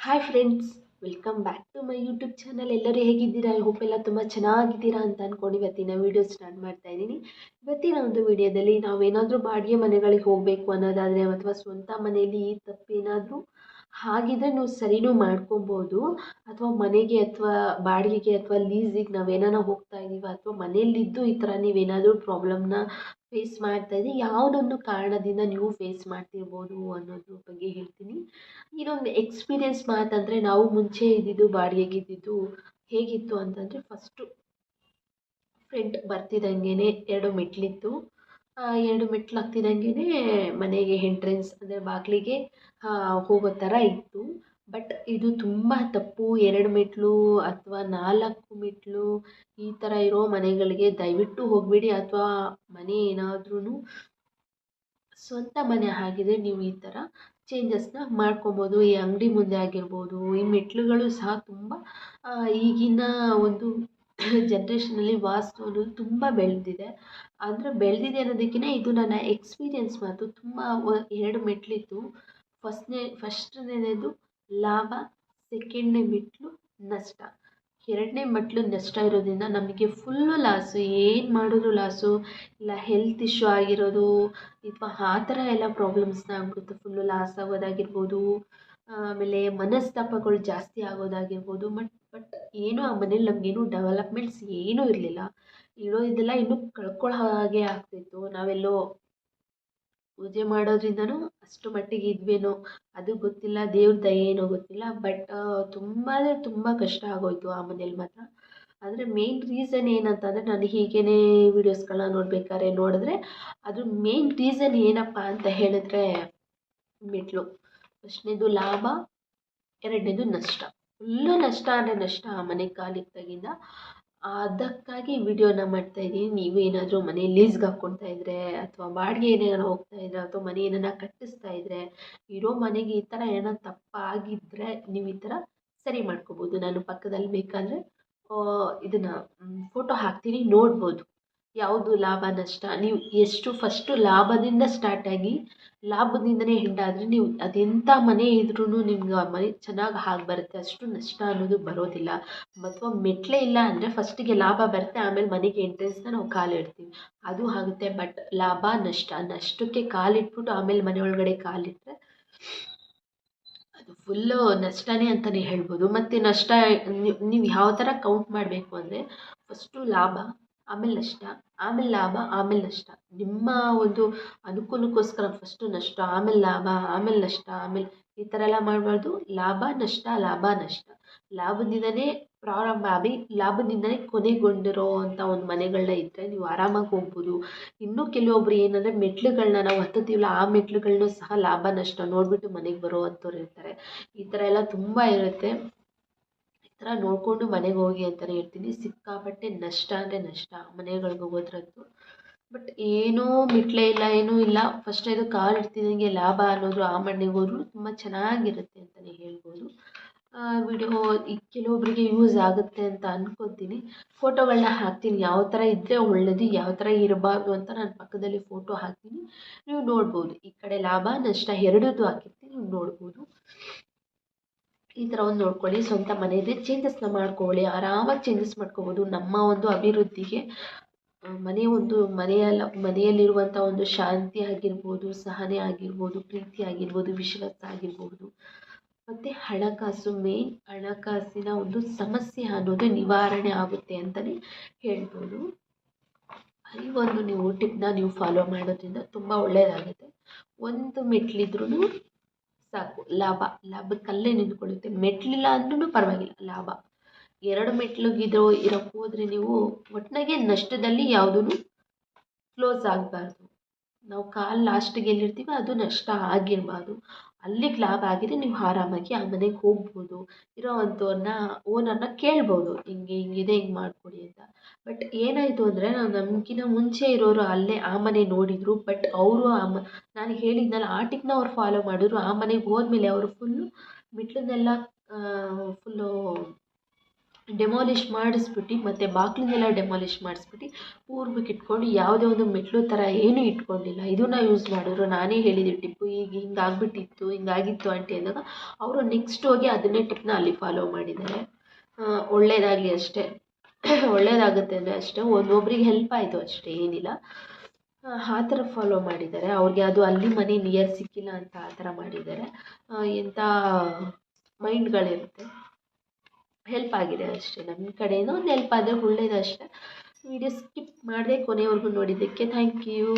Hi friends welcome back to my YouTube channel ಎಲ್ಲರೂ ಹೇಗಿದ್ದೀರಾ? I hope ಎಲ್ಲ ತುಂಬ ಚೆನ್ನಾಗಿದ್ದೀರಾ ಅಂತ ಅಂದ್ಕೊಂಡು ಇವತ್ತಿನ ವೀಡಿಯೋ ಸ್ಟಾರ್ಟ್ ಮಾಡ್ತಾ ಇದ್ದೀನಿ. ಇವತ್ತಿನ ಒಂದು ವಿಡಿಯೋದಲ್ಲಿ ನಾವೇನಾದರೂ ಬಾಡಿಗೆ ಮನೆಗಳಿಗೆ ಹೋಗಬೇಕು ಅನ್ನೋದಾದರೆ ಅಥವಾ ಸ್ವಂತ ಮನೆಯಲ್ಲಿ ಈ ತಪ್ಪೇನಾದರೂ ಹಾಗಿದ್ರೆ ನೀವು ಸರಿನೂ ಮಾಡ್ಕೊಬೋದು. ಅಥವಾ ಮನೆಗೆ ಅಥವಾ ಬಾಡಿಗೆಗೆ ಅಥವಾ ಲೀಸಿಗೆ ಏನಾರ ಹೋಗ್ತಾ ಇದ್ದೀವಿ ಅಥವಾ ಮನೆಯಲ್ಲಿದ್ದು ಈ ಥರ ನೀವೇನಾದರೂ ಪ್ರಾಬ್ಲಮ್ನ ಫೇಸ್ ಮಾಡ್ತಾ ಇದ್ದೀವಿ ಯಾವುದೊಂದು ಕಾರಣದಿಂದ ನೀವು ಫೇಸ್ ಮಾಡ್ತಿರ್ಬೋದು ಅನ್ನೋದ್ರ ಬಗ್ಗೆ ಹೇಳ್ತೀನಿ. ಇನ್ನೊಂದು ಎಕ್ಸ್ಪೀರಿಯೆನ್ಸ್ ಮಾತಂದರೆ ನಾವು ಮುಂಚೆ ಇದ್ದಿದ್ದು ಬಾಡಿಗೆಗೆ ಇದ್ದಿದ್ದು ಹೇಗಿತ್ತು ಅಂತಂದರೆ ಫಸ್ಟು ಫ್ರಂಟ್ ಬರ್ತಿದ್ದಂಗೆ ಎರಡು ಮೆಟ್ಲಿತ್ತು ಆ ಎರಡು ಮೆಟ್ಲು ಹತ್ತಿದಂಗೆ ಮನೆಗೆ ಎಂಟ್ರೆನ್ಸ್ ಅಂದರೆ ಬಾಗಿಲಿಗೆ ಹೋಗೋ ಥರ ಇತ್ತು. ಬಟ್ ಇದು ತುಂಬ ತಪ್ಪು. ಎರಡು ಮೆಟ್ಲು ಅಥವಾ ನಾಲ್ಕು ಮೆಟ್ಲು ಈ ಥರ ಇರೋ ಮನೆಗಳಿಗೆ ದಯವಿಟ್ಟು ಹೋಗಬೇಡಿ. ಅಥವಾ ಮನೆ ಏನಾದ್ರೂ ಸ್ವಂತ ಮನೆ ಆಗಿದೆ, ನೀವು ಈ ಥರ ಚೇಂಜಸ್ನ ಮಾಡ್ಕೊಬೋದು. ಈ ಅಂಗಡಿ ಮುಂದೆ ಆಗಿರ್ಬೋದು, ಈ ಮೆಟ್ಲುಗಳು ಸಹ ತುಂಬ ಈಗಿನ ಒಂದು ಜನ್ರೇಷನಲ್ಲಿ ವಾಸ್ತು ಅನ್ನೋದು ತುಂಬ ಬೆಳೆದಿದೆ. ಅಂದರೆ ಬೆಳೆದಿದೆ ಅನ್ನೋದಕ್ಕಿಂತ ಇದು ನನ್ನ ಎಕ್ಸ್ಪೀರಿಯೆನ್ಸ್ ಮಾತು ತುಂಬ ಎರಡು ಮೆಟ್ಲಿತ್ತು. ಫಸ್ಟ್ನೇ ಫಸ್ಟ್ನೇದು ಲಾಭ ಸೆಕೆಂಡ್ನೇ ಮೆಟ್ಲು ನಷ್ಟ. ಎರಡನೇ ಮೆಟ್ಲು ನಷ್ಟ ಇರೋದ್ರಿಂದ ನಮಗೆ ಫುಲ್ಲು ಲಾಸು ಏನು ಮಾಡಿದ್ರು ಲಾಸು ಇಲ್ಲ ಹೆಲ್ತ್ ಇಶ್ಯೂ ಆಗಿರೋದು ಅಥವಾ ಆ ಥರ ಎಲ್ಲ ಪ್ರಾಬ್ಲಮ್ಸ್ನ ಆಗ್ಬಿಡುತ್ತೆ. ಫುಲ್ಲು ಲಾಸ್ ಆಗೋದಾಗಿರ್ಬೋದು, ಆಮೇಲೆ ಮನಸ್ತಾಪಗಳು ಜಾಸ್ತಿ ಆಗೋದಾಗಿರ್ಬೋದು ಬಟ್ ಬಟ್ ಏನೂ ಆ ಮನೇಲಿ ನಮಗೇನು ಡೆವಲಪ್ಮೆಂಟ್ಸ್ ಏನೂ ಇರಲಿಲ್ಲ. ಇರೋದೆಲ್ಲ ಇನ್ನೂ ಕಳ್ಕೊಳ್ಳೋ ಹಾಗೆ ಆಗ್ತಿತ್ತು. ನಾವೆಲ್ಲೋ ಪೂಜೆ ಮಾಡೋದ್ರಿಂದನೂ ಅಷ್ಟು ಮಟ್ಟಿಗೆ ಇದ್ವೇನೋ ಅದು ಗೊತ್ತಿಲ್ಲ, ದೇವ್ರ ದಯೆ ಏನೋ ಗೊತ್ತಿಲ್ಲ ಬಟ್ ತುಂಬ ಅಂದರೆ ತುಂಬ ಕಷ್ಟ ಆಗೋಯಿತು ಆ ಮನೇಲಿ ಮಾತ್ರ. ಆದರೆ ಮೇನ್ ರೀಸನ್ ಏನಂತಂದರೆ ನಾನು ಹೀಗೇ ವೀಡಿಯೋಸ್ಗಳನ್ನ ನೋಡ್ಬೇಕಾದ್ರೆ ನೋಡಿದ್ರೆ ಅದ್ರ ಮೇನ್ ರೀಸನ್ ಏನಪ್ಪ ಅಂತ ಹೇಳಿದ್ರೆ ಮೆಟ್ಲು ಫಸ್ಟ್ನೇದು ಲಾಭ, ಎರಡನೇದು ನಷ್ಟ. ಫುಲ್ಲು ನಷ್ಟ ಅಂದರೆ ನಷ್ಟ ಆ ಮನೆ ಕಾಲಿಟ್ಟಾಗಿಂದ ಅದಕ್ಕಾಗಿ ವಿಡಿಯೋನ ಮಾಡ್ತಾ ಇದ್ದೀನಿ. ನೀವು ಏನಾದರೂ ಮನೆ ಲೀಸ್ಗೆ ಹಾಕ್ಕೊಳ್ತಾ ಇದ್ದರೆ ಅಥವಾ ಬಾಡಿಗೆ ಏನೇನೋ ಹೋಗ್ತಾ ಇದ್ದರೆ ಅಥವಾ ಮನೆ ಏನಾರ ಕಟ್ಟಿಸ್ತಾ ಇದ್ದರೆ ಇರೋ ಮನೆಗೆ ಈ ಥರ ಏನೋ ತಪ್ಪಾಗಿದ್ದರೆ ನೀವು ಈ ಥರ ಸರಿ ಮಾಡ್ಕೋಬೋದು. ನಾನು ಪಕ್ಕದಲ್ಲಿ ಬೇಕಾದರೆ ಇದನ್ನು ಫೋಟೋ ಹಾಕ್ತೀನಿ, ನೋಡ್ಬೋದು. ಯಾವುದು ಲಾಭ ನಷ್ಟ? ನೀವು ಎಷ್ಟು ಫಸ್ಟು ಲಾಭದಿಂದ ಸ್ಟಾರ್ಟಾಗಿ ಲಾಭದಿಂದನೇ ಹಿಂಡಾದರೆ ನೀವು ಅದೆಂಥ ಮನೆ ಇದ್ರೂ ನಿಮ್ಗೆ ಆ ಮನೆ ಚೆನ್ನಾಗಿ ಆಗಿ ಬರುತ್ತೆ. ಅಷ್ಟು ನಷ್ಟ ಅನ್ನೋದು ಬರೋದಿಲ್ಲ. ಅಥವಾ ಮೆಟ್ಲೆ ಇಲ್ಲ ಅಂದರೆ ಫಸ್ಟಿಗೆ ಲಾಭ ಬರುತ್ತೆ, ಆಮೇಲೆ ಮನೆಗೆ ಎಂಟ್ರೆನ್ಸ್ನ ನಾವು ಕಾಲಿಡ್ತೀವಿ ಅದು ಆಗುತ್ತೆ. ಬಟ್ ಲಾಭ ನಷ್ಟ, ನಷ್ಟಕ್ಕೆ ಕಾಲಿಟ್ಬಿಟ್ಟು ಆಮೇಲೆ ಮನೆ ಒಳಗಡೆ ಕಾಲಿಟ್ಟರೆ ಅದು ಫುಲ್ಲು ನಷ್ಟನೇ ಅಂತಲೇ ಹೇಳ್ಬೋದು. ಮತ್ತು ನಷ್ಟ, ನೀವು ಯಾವ ಥರ ಕೌಂಟ್ ಮಾಡಬೇಕು ಅಂದರೆ ಫಸ್ಟು ಲಾಭ ಆಮೇಲೆ ನಷ್ಟ, ಆಮೇಲೆ ಲಾಭ, ಆಮೇಲೆ ನಷ್ಟ. ನಿಮ್ಮ ಒಂದು ಅನುಕೂಲಕ್ಕೋಸ್ಕರ ಫಸ್ಟು ನಷ್ಟ, ಆಮೇಲೆ ಲಾಭ, ಆಮೇಲೆ ನಷ್ಟ, ಆಮೇಲೆ ಈ ಥರ ಎಲ್ಲ ಮಾಡಬಾರ್ದು. ಲಾಭ, ನಷ್ಟ ಲಾಭ, ನಷ್ಟ. ಲಾಭದಿಂದನೇ ಪ್ರಾರಂಭ ಆಗಿ ಲಾಭದಿಂದನೇ ಕೊನೆಗೊಂಡಿರೋ ಅಂಥ ಒಂದು ಮನೆಗಳನ್ನ ಇದ್ದರೆ ನೀವು ಆರಾಮಾಗಿ ಹೋಗ್ಬೋದು. ಇನ್ನೂ ಕೆಲವೊಬ್ರು ಏನಂದರೆ ಮೆಟ್ಲುಗಳನ್ನ ನಾವು ಹತ್ತುತ್ತೀವಲ್ಲ, ಆ ಮೆಟ್ಲುಗಳನ್ನೂ ಸಹ ಲಾಭ, ನಷ್ಟ ನೋಡಿಬಿಟ್ಟು ಮನೆಗೆ ಬರೋ ಅಂಥವ್ರು ಇರ್ತಾರೆ. ಈ ಥರ ಎಲ್ಲ ತುಂಬ ಇರುತ್ತೆ. ಥರ ನೋಡಿಕೊಂಡು ಮನೆಗೆ ಹೋಗಿ ಅಂತಲೇ ಹೇಳ್ತೀನಿ. ಸಿಕ್ಕಾಪಟ್ಟೆ ನಷ್ಟ ಅಂದರೆ ನಷ್ಟ. ಮನೆಗಳಿಗೆ ಹೋಗೋದ್ರದ್ದು ಬಟ್ ಏನೂ ಮಿಟ್ಲೇ ಇಲ್ಲ, ಏನೂ ಇಲ್ಲ. ಫಸ್ಟ್ ಇದು ಕಾಲು ಇಡ್ತಿದ್ದಂಗೆ ಲಾಭ ಅನ್ನೋದು ಆ ಮಣ್ಣಿಗೆ ಹೋದ್ರು ತುಂಬ ಚೆನ್ನಾಗಿರುತ್ತೆ ಅಂತಲೇ ಹೇಳ್ಬೋದು. ವಿಡಿಯೋ ಈ ಕೆಲವೊಬ್ಬರಿಗೆ ಯೂಸ್ ಆಗುತ್ತೆ ಅಂತ ಅಂದ್ಕೊತೀನಿ ಫೋಟೋಗಳನ್ನ ಹಾಕ್ತೀನಿ. ಯಾವ ಥರ ಇದ್ದರೆ ಒಳ್ಳೆಯದು ಯಾವ ಥರ ಇರಬಾರ್ದು ಅಂತ ನಾನು ಪಕ್ಕದಲ್ಲಿ ಫೋಟೋ ಹಾಕ್ತೀನಿ. ನೀವು ನೋಡ್ಬೋದು. ಈ ಕಡೆ ಲಾಭ, ನಷ್ಟ ಎರಡೂ ಹಾಕಿರ್ತೀನಿ. ನೀವು ನೋಡ್ಬೋದು. ಈ ಥರ ಒಂದು ನೋಡ್ಕೊಳ್ಳಿ. ಸ್ವಂತ ಮನೆಯಲ್ಲಿ ಚೇಂಜಸ್ನ ಮಾಡ್ಕೊಳ್ಳಿ. ಆರಾಮಾಗಿ ಚೇಂಜಸ್ ಮಾಡ್ಕೋಬೋದು. ನಮ್ಮ ಒಂದು ಅಭಿವೃದ್ಧಿಗೆ ಮನೆ ಒಂದು ಮನೆಯಲ್ಲ ಮನೆಯಲ್ಲಿರುವಂಥ ಒಂದು ಶಾಂತಿ ಆಗಿರ್ಬೋದು, ಸಹನೆ ಆಗಿರ್ಬೋದು, ಪ್ರೀತಿ ಆಗಿರ್ಬೋದು, ವಿಶ್ವಾಸ ಆಗಿರ್ಬೋದು. ಮತ್ತು ಹಣಕಾಸು ಮೇನ್ ಹಣಕಾಸಿನ ಒಂದು ಸಮಸ್ಯೆ ಅನ್ನೋದು ನಿವಾರಣೆ ಆಗುತ್ತೆ ಅಂತಲೇ ಹೇಳ್ಬೋದು. ಈ ಒಂದು ನೀವು ಟಿಪ್ನ ನೀವು ಫಾಲೋ ಮಾಡೋದ್ರಿಂದ ತುಂಬ ಒಳ್ಳೆಯದಾಗುತ್ತೆ ಒಂದು ಮೆಟ್ಲಿದ್ರೂ ಸಾಕು. ಲಾಭ, ಲಾಭಕ್ಕಲ್ಲೇ ನಿಂತ್ಕೊಳ್ಳುತ್ತೆ. ಮೆಟ್ಲಿಲ್ಲ ಅಂದ್ರೂ ಪರವಾಗಿಲ್ಲ. ಲಾಭ. ಎರಡು ಮೆಟ್ಲಿಗಿರೋ ಇರೋಕ್ಕೆ ಹೋದರೆ ನೀವು ಒಟ್ಟಿನಾಗೆ ನಷ್ಟದಲ್ಲಿ ಯಾವುದೂ ಕ್ಲೋಸ್ ಆಗಬಾರ್ದು. ನಾವು ಕಾಲು ಲಾಸ್ಟಿಗೆ ಎಲ್ಲಿರ್ತೀವೋ ಅದು ನಷ್ಟ ಆಗಿರಬಾರ್ದು. ಅಲ್ಲಿಗೆ ಲಾಭ ಆಗಿದೆ, ನೀವು ಆರಾಮಾಗಿ ಆ ಮನೆಗೆ ಹೋಗ್ಬೋದು ಇರೋವಂಥವ್ರನ್ನ ಓನರ್ನ ಕೇಳ್ಬೋದು, ಹಿಂಗೆ ಹಿಂಗಿದೆ ಹಿಂಗೆ ಮಾಡಿಕೊಡಿ ಅಂತ. ಬಟ್ ಏನಾಯಿತು ಅಂದರೆ, ನಾವು ನಮಗಿನ್ನ ಮುಂಚೆ ಇರೋರು ಅಲ್ಲೇ ಆ ಮನೆ ನೋಡಿದರು ಬಟ್ ಅವರು ಆ ಮ, ನಾನು ಹೇಳಿದ್ನಲ್ಲ, ಆ ಟಿಕ್ನ ಅವ್ರು ಫಾಲೋ ಮಾಡಿದ್ರು, ಆ ಮನೆಗೆ ಹೋದ್ಮೇಲೆ ಅವರು ಫುಲ್ಲು ಮೆಟ್ಲನ್ನೆಲ್ಲ ಫುಲ್ಲು ಡೆಮಾಲಿಷ್ ಮಾಡಿಸ್ಬಿಟ್ಟು, ಮತ್ತು ಬಾಗಿಲನ್ನೆಲ್ಲ ಡೆಮಾಲಿಷ್ ಮಾಡಿಸ್ಬಿಟ್ಟು, ಪೂರ್ವಕ್ಕೆ ಇಟ್ಕೊಂಡು ಯಾವುದೇ ಒಂದು ಮೆಟ್ಲು ಥರ ಏನೂ ಇಟ್ಕೊಂಡಿಲ್ಲ. ಇದನ್ನ ಯೂಸ್ ಮಾಡಿದ್ರು. ನಾನೇ ಹೇಳಿದೆ, ಟಿಪ್ಪು ಈಗ ಹಿಂಗೆ ಆಗ್ಬಿಟ್ಟಿತ್ತು ಹಿಂಗಾಗಿತ್ತು ಆಂಟಿ ಅಂದಾಗ ಅವರು ನೆಕ್ಸ್ಟ್ ಹೋಗಿ ಅದನ್ನೇ ಟಿಪ್ನ ಅಲ್ಲಿ ಫಾಲೋ ಮಾಡಿದ್ದಾರೆ. ಒಳ್ಳೆಯದಾಗಲಿ ಅಷ್ಟೇ. ಒಳ್ಳೆಯದಾಗುತ್ತೆ ಅಂದರೆ ಅಷ್ಟೇ. ಒಂದೊಬ್ರಿಗೆ ಹೆಲ್ಪ್ ಆಯಿತು ಅಷ್ಟೇ, ಏನಿಲ್ಲ. ಆ ಥರ ಫಾಲೋ ಮಾಡಿದ್ದಾರೆ. ಅವ್ರಿಗೆ ಅದು ಅಲ್ಲಿ ಮನೆ ನಿಯರ್ ಸಿಕ್ಕಿಲ್ಲ ಅಂತ ಆ ಥರ ಮಾಡಿದ್ದಾರೆ. ಎಂಥ ಮೈಂಡ್ಗಳಿರುತ್ತೆ ಹೆಲ್ಪ್ ಆಗಿದೆ ಅಷ್ಟೇ. ನಮ್ಮ ಕಡೆಯೂ ಒಂದು ಹೆಲ್ಪ್ ಆದರೆ ಒಳ್ಳೆಯದು ಅಷ್ಟೇ. ವಿಡಿಯೋ ಸ್ಕಿಪ್ ಮಾಡದೆ ಕೊನೆವರೆಗೂ ನೋಡಿದ್ದಕ್ಕೆ ಥ್ಯಾಂಕ್ ಯು